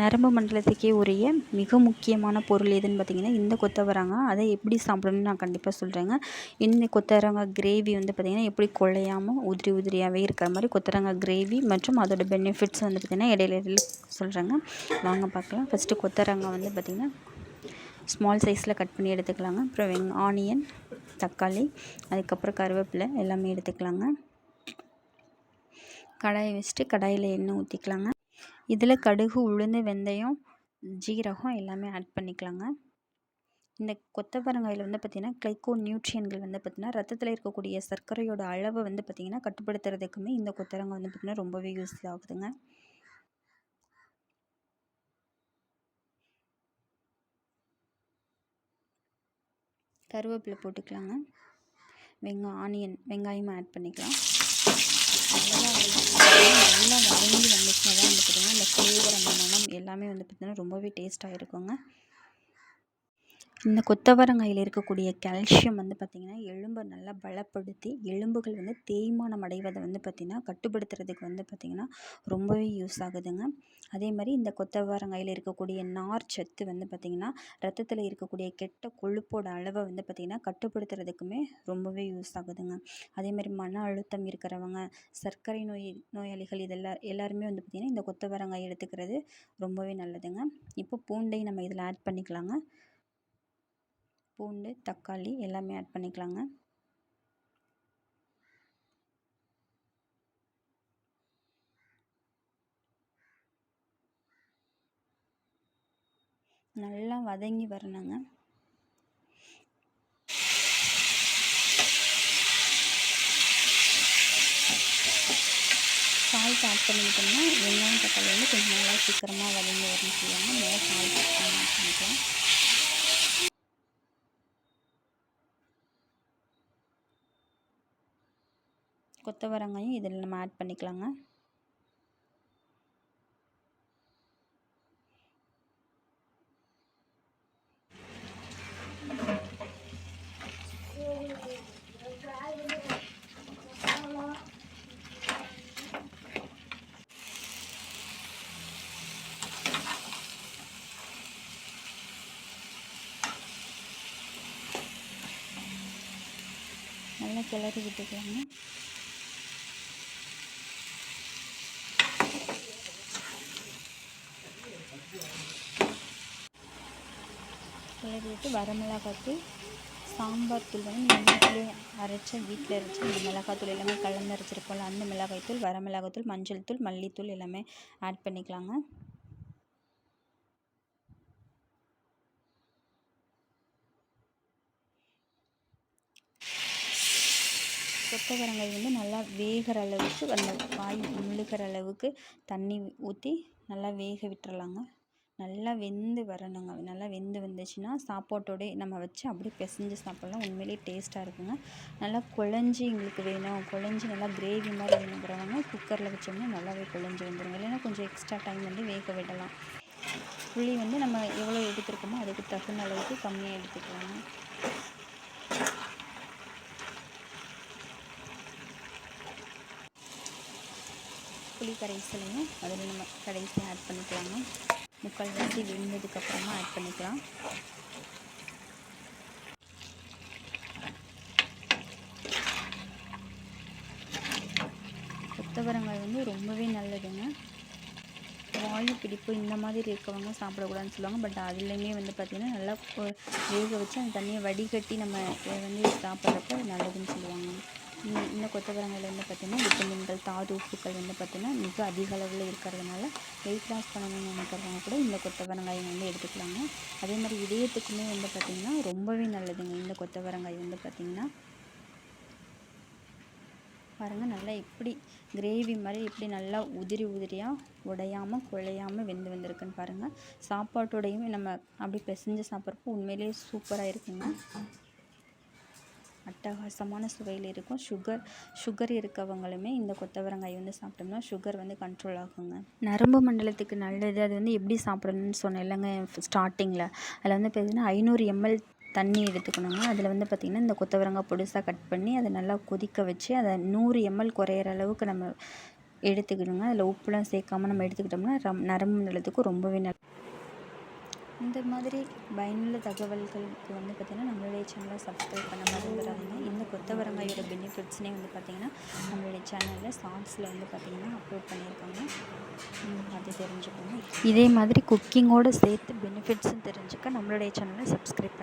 நரம்பு மண்டலத்துக்கே உரிய மிக முக்கியமான பொருள் எதுன்னு பார்த்தீங்கன்னா இந்த கொத்தவரங்காய். அதை எப்படி சாப்பிடணும்னு நான் கண்டிப்பாக சொல்கிறேங்க இந்த கொத்தவரங்காய் கிரேவி வந்து பார்த்திங்கன்னா எப்படி குழையாமல் உதிரி உதிரியாகவே இருக்கிற மாதிரி கொத்தவரங்காய் கிரேவி மற்றும் அதோட பெனிஃபிட்ஸ் வந்து பார்த்திங்கன்னா இடையில இடையில சொல்கிறேங்க வாங்க பார்க்கலாம். ஃபஸ்ட்டு கொத்தவரங்காய் வந்து பார்த்திங்கன்னா ஸ்மால் சைஸில் கட் பண்ணி எடுத்துக்கலாங்க. அப்புறம் வெங் ஆனியன் தக்காளி அதுக்கப்புறம் கருவேப்பிலை எல்லாமே எடுத்துக்கலாங்க. கடாயை வச்சுட்டு கடாயில் எண்ணெய் ஊற்றிக்கலாங்க இதில் கடுகு உளுந்து வெந்தயம் ஜீரகம் எல்லாமே ஆட் பண்ணிக்கலாங்க. இந்த கொத்தவரங்காயில் வந்து பார்த்திங்கன்னா கிளைக்கோ நியூட்ரியன்கள் வந்து பார்த்திங்கன்னா ரத்தத்தில் இருக்கக்கூடிய சர்க்கரையோட அளவை வந்து பார்த்திங்கன்னா கட்டுப்படுத்துறதுக்குமே இந்த கொத்தரங்காய் வந்து பார்த்திங்கன்னா ரொம்பவே யூஸ் ஆகுதுங்க. கருவேப்பிலை போட்டுக்கலாங்க. வெங்காயம் ஆனியன் வெங்காயமும் ஆட் பண்ணிக்கலாம். வதங்கி வந்துச்சுன்னா தான் வந்து பார்த்திங்கன்னா அந்த ஃப்ளேவர் அந்த மணம் எல்லாமே வந்து பார்த்திங்கன்னா ரொம்பவே டேஸ்ட்டாக இருக்குங்க. இந்த கொத்தவரங்காயில் இருக்கக்கூடிய கால்சியம் வந்து பார்த்திங்கன்னா எலும்பை நல்லா பலப்படுத்தி எலும்புகள் வந்து தேய்மானம் அடைவதை வந்து பார்த்திங்கன்னா கட்டுப்படுத்துறதுக்கு வந்து பார்த்திங்கன்னா ரொம்பவே யூஸ் ஆகுதுங்க. அதே மாதிரி இந்த கொத்தவரங்காயில் இருக்கக்கூடிய நார் சத்து வந்து பார்த்திங்கன்னா ரத்தத்தில் இருக்கக்கூடிய கெட்ட கொழுப்போட அளவை வந்து பார்த்திங்கன்னா கட்டுப்படுத்துறதுக்குமே ரொம்பவே யூஸ் ஆகுதுங்க. அதே மாதிரி மன அழுத்தம் இருக்கிறவங்க சர்க்கரை நோய் நோயாளிகள் இதெல்லாம் எல்லாருமே வந்து பார்த்திங்கன்னா இந்த கொத்தவரங்காய் எடுத்துக்கிறது ரொம்பவே நல்லதுங்க. இப்போ பூண்டை நம்ம இதில் ஆட் பண்ணிக்கலாங்க. பூண்டு தக்காளி எல்லாமே ஆட் பண்ணிக்கலாங்க. நல்லா வதங்கி வரணுங்க. சால்ட் ஆட் பண்ணிக்கிட்டோம்னா வெங்காயம் தக்காளி வந்து கொஞ்சம் நல்லா சீக்கிரமாக வதங்கி வரும்னு சொல்லுவாங்க. நல்லா சால்ட் ஆட் பண்ணிக்கலாம் கொத்தவரங்காயும் இதில் நம்ம ஆட் பண்ணிக்கலாங்க. நல்லா கிளறி விட்டுக்கலாங்க கிளறி வரமிளகாத்தூள் சாம்பார் தூள் வந்து நம்ம வீட்டிலே அரைச்ச வீட்டில் அரைச்ச இந்த மிளகாத்தூள் எல்லாமே கலந்து அரைச்சிருப்போம்ல அந்த மிளகாய்த்தூள் வரமிளகாத்தூள் மஞ்சள் தூள் மல்லித்தூள் எல்லாமே ஆட் பண்ணிக்கலாங்க. கொத்தவரங்காய் வந்து நல்லா வேகிற அளவுக்கு அந்த காய் முழுகிற அளவுக்கு தண்ணி ஊற்றி நல்லா வேக விட்டுறலாங்க. நல்லா வெந்து வரணுங்க. நல்லா வெந்து வந்துச்சுன்னா சாப்பாட்டோடே நம்ம வச்சு அப்படியே பிசைஞ்சு சாப்பிட்லாம். உண்மையிலே டேஸ்ட்டாக இருக்குங்க. நல்லா குழஞ்சி எங்களுக்கு வேணும். குழஞ்சி நல்லா கிரேவி மாதிரி வேணுங்கிறவங்க குக்கரில் வச்சோம்னா நல்லாவே குழஞ்சி வந்துடும் இல்லைன்னா கொஞ்சம் எக்ஸ்ட்ரா டைம் வந்து வேக விடலாம். புளி வந்து நம்ம எவ்வளோ எடுத்துருக்கோமோ அதுக்கு தகுந்த அளவுக்கு கம்மியாக எடுத்துக்கலாங்க புளி கரைசலையும் அதில் நம்ம கடைசியாக ஆட் பண்ணிக்கலாங்க. முக்கால்வாசி வெந்ததுக்கப்புறமா ஆட் பண்ணிக்கலாம். கொத்தவரங்காய் வந்து ரொம்பவே நல்லதுங்க. வாயு பிடிப்பு இந்த மாதிரி இருக்கவங்க சாப்பிடக்கூடாதுன்னு சொல்லுவாங்க. பட் அதுலேயுமே வந்து பார்த்திங்கன்னா நல்லா வேக வச்சு அந்த தண்ணியை வடிகட்டி நம்ம வந்து சாப்பிட்றப்ப நல்லதுன்னு சொல்லுவாங்க. இந்த இந்த கொத்தவரங்காயில் வந்து பார்த்திங்கன்னா விட்டமின்கள் தாது உப்புக்கள் வந்து பார்த்திங்கன்னா மிக அதிக அளவில் இருக்கிறதுனால வெயிட் லாஸ் பண்ணணும்னு நினைக்கிறவங்க கூட இந்த கொத்தவரங்காயை வந்து எடுத்துக்கலாங்க. அதே மாதிரி இதயத்துக்குமே வந்து பார்த்திங்கன்னா ரொம்பவே நல்லதுங்க. இந்த கொத்தவரங்காய் வந்து பார்த்திங்கன்னா பாருங்கள் நல்லா எப்படி கிரேவி மாதிரி எப்படி நல்லா உதிரி உதிரியாக உடையாமல் குழையாமல் வெந்து வந்திருக்குன்னு பாருங்கள் சாப்பாட்டோடையுமே நம்ம அப்படி பிசைஞ்சு சாப்பிட்றப்போ உண்மையிலேயே சூப்பராக இருக்குங்க. அட்டகாசமான சுவையில் இருக்கும். சுகர் சுகர் இருக்கவங்களுமே இந்த கொத்தவரங்காய் வந்து சாப்பிட்டோம்னா சுகர் வந்து கண்ட்ரோல் ஆகுங்க. நரம்பு மண்டலத்துக்கு நல்லது. அது வந்து எப்படி சாப்பிடணும்னு சொன்னேன் இல்லைங்க ஸ்டார்டிங்கில் அதில் வந்து பார்த்தீங்கன்னா ஐநூறு எம்எல் தண்ணி எடுத்துக்கணுங்க. அதில் வந்து பார்த்திங்கன்னா இந்த கொத்தவரங்காய் பொடிசாக கட் பண்ணி அதை நல்லா கொதிக்க வச்சு அதை நூறு எம்எல் குறையிற அளவுக்கு நம்ம எடுத்துக்கணுங்க. அதில் உப்புலாம் சேர்க்காம நம்ம எடுத்துக்கிட்டோம்னா ரம் நரம்பு மண்டலத்துக்கு ரொம்பவே நல்ல இந்த மாதிரி பயனுள்ள தகவல்களுக்கு வந்து பார்த்திங்கன்னா நம்மளுடைய சேனலை சப்ஸ்கிரைப் பண்ண மறந்துடாதீங்க இந்த கொத்தவரங்காயோட பெனிஃபிட்ஸ்னே வந்து பார்த்திங்கன்னா நம்மளுடைய சேனலில் ஷார்ட்ஸில் வந்து பார்த்திங்கன்னா அப்லோட் பண்ணியிருக்காங்க. அது தெரிஞ்சுக்கோங்க. இதே மாதிரி குக்கிங்கோடு சேர்த்து பெனிஃபிட்ஸும் தெரிஞ்சுக்க நம்மளுடைய சேனலை சப்ஸ்கிரைப் பண்ணி